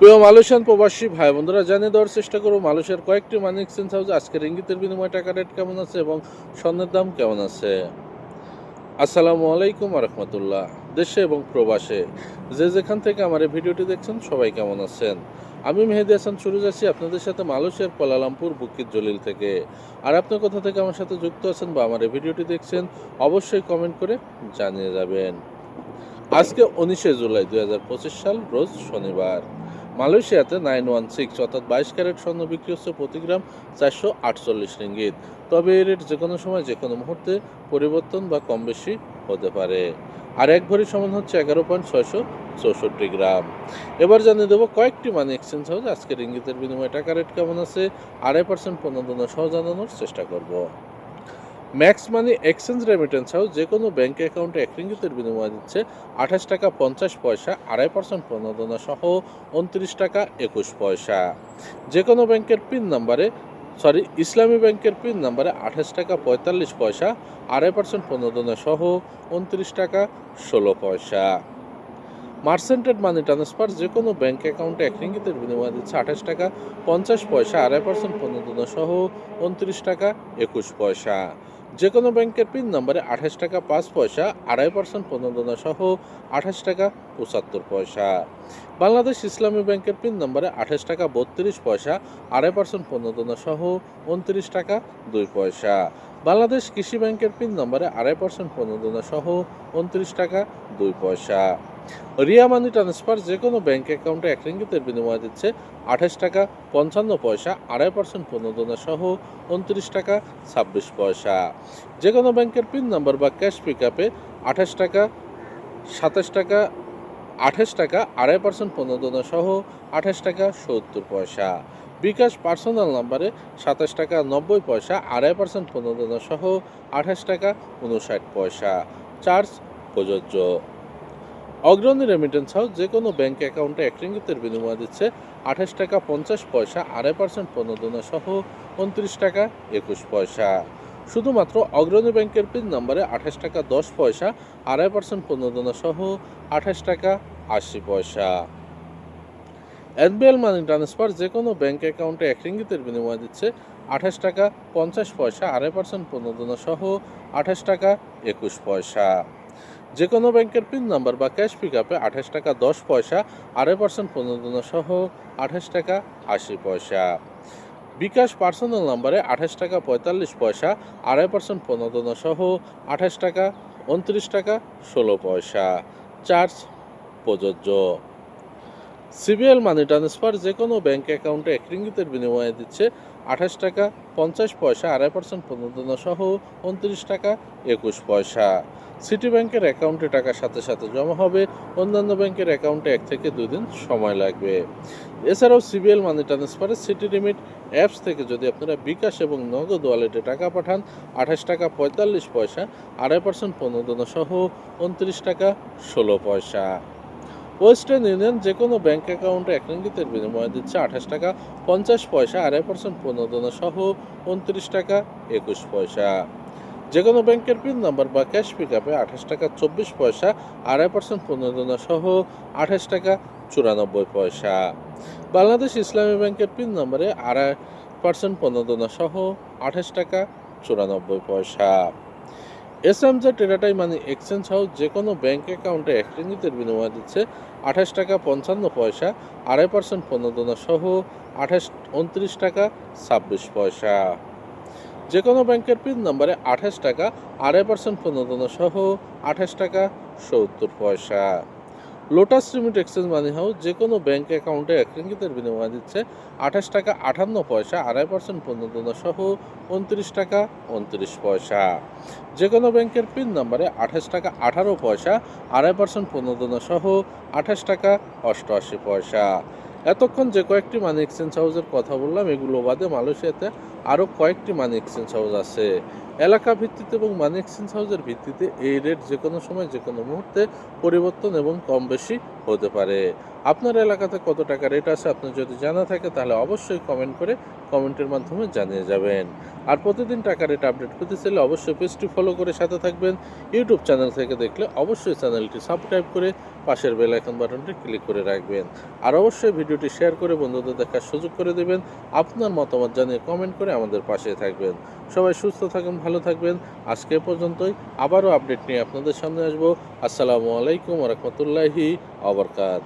প্রিয় মালয়েশিয়ান প্রবাসী ভাই বন্ধুরা, জানিয়ে দেওয়ার চেষ্টা করব মালয়েশিয়ার কয়েকটি মানি এক্সচেঞ্জ হাউস আজকের ইঙ্গিতের বিনিময়ে টাকা রেট কেমন আছে এবং স্বর্ণের দাম কেমন আছে? আসসালামু আলাইকুম রহমতুল্লাহ। দেশে এবং প্রবাসে যে যেখান থেকে আমার এই ভিডিওটি দেখছেন, সবাই কেমন আছেন? আমি মেহেদি হাসান, শুরু যাচ্ছি আপনাদের সাথে মালয়েশিয়ার কোয়ালালামপুর বুকির জলিল থেকে। আর আপনি কোথা থেকে আমার সাথে যুক্ত আছেন বা আমার এই ভিডিওটি দেখছেন, অবশ্যই কমেন্ট করে জানিয়ে যাবেন। আজকে উনিশে জুলাই দু হাজার পঁচিশ সাল, রোজ শনিবার। মালয়েশিয়াতে নাইন ওয়ান সিক্স অর্থাৎ বাইশ ক্যারেট স্বর্ণ বিক্রি হচ্ছে প্রতি গ্রাম চারশো আটচল্লিশ রিঙ্গিত। তবে এই রেট যে কোনো সময় যে কোনো মুহূর্তে পরিবর্তন বা কম বেশি হতে পারে। আর এক ভরি সমান হচ্ছে এগারো পয়েন্ট ছয়শো চৌষট্টি গ্রাম। এবার জানিয়ে দেবো কয়েকটি মানি এক্সচেঞ্জ হাউস আজকের ইঙ্গিতের বিনিময়ে টাকা রেট কেমন আছে? আড়াই পার্সেন্ট প্রণোদনা সহ জানানোর চেষ্টা করব। Max money exchange remittance house যে কোনো ব্যাঙ্ক অ্যাকাউন্টে এক রিঙ্গিতের বিনিময় দিচ্ছে আঠাশ টাকা পঞ্চাশ পয়সা, আড়াই পার্সেন্ট প্রণোদনা সহ উনত্রিশ টাকা একুশ পয়সা। যে কোনো ব্যাংকের পিন নাম্বারে, সরি, ইসলামী ব্যাংকের পিন নাম্বারে আঠাশ টাকা পঁয়তাল্লিশ পয়সা, আড়াই পার্সেন্ট প্রণোদনা সহ উনত্রিশ টাকা ষোলো পয়সা। মার্সেন্টেড মানি ট্রান্সফার যে কোনো ব্যাংক অ্যাকাউন্টে এক রিঙ্গিতের বিনিময়ে দিচ্ছে আঠাশ টাকা, পঞ্চাশ পয়সা, আড়াই পার্সেন্ট প্রণোদনা সহ উনত্রিশ টাকা, একুশ পয়সা। যে কোনো ব্যাংকের পিন নম্বরে আঠাশ টাকা, পাঁচ পয়সা, আড়াই পার্সেন্ট প্রণোদনা সহ আঠাশ টাকা, পঁচাত্তর পয়সা। বাংলাদেশ ইসলামী ব্যাংকের পিন নম্বরে আঠাশ টাকা, বত্রিশ পয়সা, আড়াই পার্সেন্ট প্রণোদনা সহ উনত্রিশ টাকা, দুই পয়সা। বাংলাদেশ কৃষি ব্যাংকের পিন নম্বরে আড়াই পার্সেন্ট প্রণোদনা সহ উনত্রিশ টাকা, দুই পয়সা। রিয়া মানি ট্রান্সফার যে কোনো ব্যাংক অ্যাকাউন্টে এক রিঙ্গিতের বিনিময়ে দিচ্ছে আঠাশ টাকা পঞ্চান্ন পয়সা, আড়াই পার্সেন্ট প্রণোদনা সহ উনত্রিশ টাকা ছাব্বিশ পয়সা। যে কোনো ব্যাংকের পিন নাম্বার বা ক্যাশ পিক আপে আঠাশ টাকা, সাতাশ টাকা, আঠাশ টাকা, আড়াই পার্সেন্ট প্রণোদনা সহ আঠাশ টাকা সত্তর পয়সা। বিকাশ পার্সোনাল নাম্বারে সাতাশ টাকা নব্বই পয়সা, আড়াই পার্সেন্ট প্রণোদনা সহ আঠাশ টাকা উনষাট পয়সা। চার্জ প্রযোজ্য। অগ্রণী রেমিটেন্স হাউস যে কোনো ব্যাংক অ্যাকাউন্টে এক রিঙ্গিতের বিনিময় দিচ্ছে আঠাশ টাকা পঞ্চাশ পয়সা, আড়াই পার্সেন্ট প্রণোদনা সহ উনত্রিশ টাকা একুশ পয়সা। শুধুমাত্র অগ্রণী ব্যাংকের পিন নম্বরে আঠাশ টাকা দশ পয়সা, আড়াই পার্সেন্ট প্রণোদনা সহ আঠাশ টাকা আশি পয়সা। এনবিএল মানি ট্রান্সফার যে কোনো ব্যাংক অ্যাকাউন্টে এক রিঙ্গিতের বিনিময় দিচ্ছে আঠাশ টাকা পঞ্চাশ পয়সা, আড়াই পার্সেন্ট প্রণোদনা সহ আঠাশ টাকা একুশ পয়সা। যে কোনো ব্যাংকের পিন নাম্বার বা ক্যাশ পিক আপে আঠাশ টাকা, দশ পয়সা, আড়াই পার্সেন্ট প্রণোদনা সহ আঠাশ টাকা, আশি পয়সা। বিকাশ পার্সোনাল নাম্বারে আঠাশ টাকা, পঁয়তাল্লিশ পয়সা, আড়াই পার্সেন্ট প্রণোদনা সহ আঠাশ টাকা, উনত্রিশ টাকা, ষোলো পয়সা। চার্জ প্রযোজ্য। সিবিএল মানি ট্রান্সফার যে কোনো ব্যাঙ্ক অ্যাকাউন্টে এক রিঙ্গিতের বিনিময়ে দিচ্ছে আঠাশ টাকা, পঞ্চাশ পয়সা, আড়াই পার্সেন্ট প্রণোদনা সহ উনত্রিশ টাকা, একুশ পয়সা। সিটি ব্যাংকের অ্যাকাউন্টে টাকার সাথে সাথে জমা হবে, অন্যান্য ব্যাংকের অ্যাকাউন্টে এক থেকে দুই দিন সময় লাগবে। এছাড়াও সিবিএল মানি ট্রান্সফারের সিটি লিমিট অ্যাপস থেকে যদি আপনারা বিকাশ এবং নগদ ওয়ালেটে টাকা পাঠান, আঠাশ টাকা পঁয়তাল্লিশ পয়সা, আড়াই পার্সেন্ট প্রণোদনা সহ উনত্রিশ টাকা ষোলো পয়সা। ওয়েস্টার্ন ইউনিয়ন যে কোনো ব্যাংক অ্যাকাউন্টে এক রিঙ্গিতের বিনিময়ে দিচ্ছে আঠাশ টাকা পঞ্চাশ পয়সা, আড়াই পার্সেন্ট প্রণোদনা সহ উনত্রিশ টাকা একুশ পয়সা। যে কোনো ব্যাংকের পিন নাম্বার বা ক্যাশ পিক আপে আঠাশ টাকা চব্বিশ পয়সা, আড়াই পার্সেন্ট প্রণোদনা সহ আঠাশ টাকা চুরানব্বই পয়সা। বাংলাদেশ ইসলামী ব্যাংকের পিন নাম্বারে আড়াই পার্সেন্ট প্রণোদনা সহ আঠাশ টাকা চুরানব্বই পয়সা। এস এম জে টেরাটাই মানি এক্সচেঞ্জ হাউস যে কোনো ব্যাংক অ্যাকাউন্টে এক রিঙ্গিতের বিনিময়ে দিচ্ছে আঠাশ টাকা পঞ্চান্ন পয়সা, আড়াই পার্সেন্ট প্রণোদনা সহ আঠাশ, উনত্রিশ টাকা ছাব্বিশ পয়সা। যে কোনো ব্যাংকের পিন নাম্বারে আঠাশ টাকা, আড়াই পার্সেন্ট প্রণোদনা সহ আঠাশ টাকা, সত্তর পয়সা। Lotus limit exchange money house যে কোনো ব্যাংক অ্যাকাউন্টে এক রিঙ্গিতের বিনিময়ে দিচ্ছে আঠাশ টাকা আটান্ন পয়সা, আড়াই পার্সেন্ট প্রণোদনা সহ উনত্রিশ টাকা, উনত্রিশ পয়সা। যে কোনো ব্যাংকের পিন নাম্বারে আঠাশ টাকা, আঠারো পয়সা, আড়াই পার্সেন্ট প্রণোদনা সহ আঠাশ টাকা, অষ্টআশি পয়সা। এতক্ষণ যে কয়েকটি মানি এক্সচেঞ্জ হাউসের কথা বললাম, এগুলো বাদে মালয়েশিয়াতে আরও কয়েকটি মানি এক্সচেঞ্জ হাউস আছে। এলাকা ভিত্তিতে এবং মানি এক্সচেঞ্জ হাউসের ভিত্তিতে এই রেট যে কোনো সময় যে কোনো মুহূর্তে পরিবর্তন এবং কম বেশি হতে পারে। আপনার এলাকাতে কত টাকা রেট আছে আপনার যদি জানা থাকে তাহলে অবশ্যই কমেন্ট করে কমেন্টের মাধ্যমে জানিয়ে যাবেন। আর প্রতিদিন টাকা রেট আপডেট পেতে চাইলে অবশ্যই পেজটি ফলো করে সাথে থাকবেন। ইউটিউব চ্যানেল থেকে দেখলে অবশ্যই চ্যানেলটি সাবস্ক্রাইব করে পাশের বেল আইকন বাটনটি ক্লিক করে রাখবেন। আর অবশ্যই ভিডিওটি শেয়ার করে বন্ধুদের দেখার সুযোগ করে দেবেন। আপনার মতামত জানিয়ে কমেন্ট করে আমাদের পাশে থাকবেন। সবাই সুস্থ থাকুন, ভালো থাকবেন। আজকে পর্যন্তই। আবারও আপডেট নিয়ে আপনাদের সামনে আসব। আসসালামু আলাইকুম রহমতুল্লাহি আবরকাত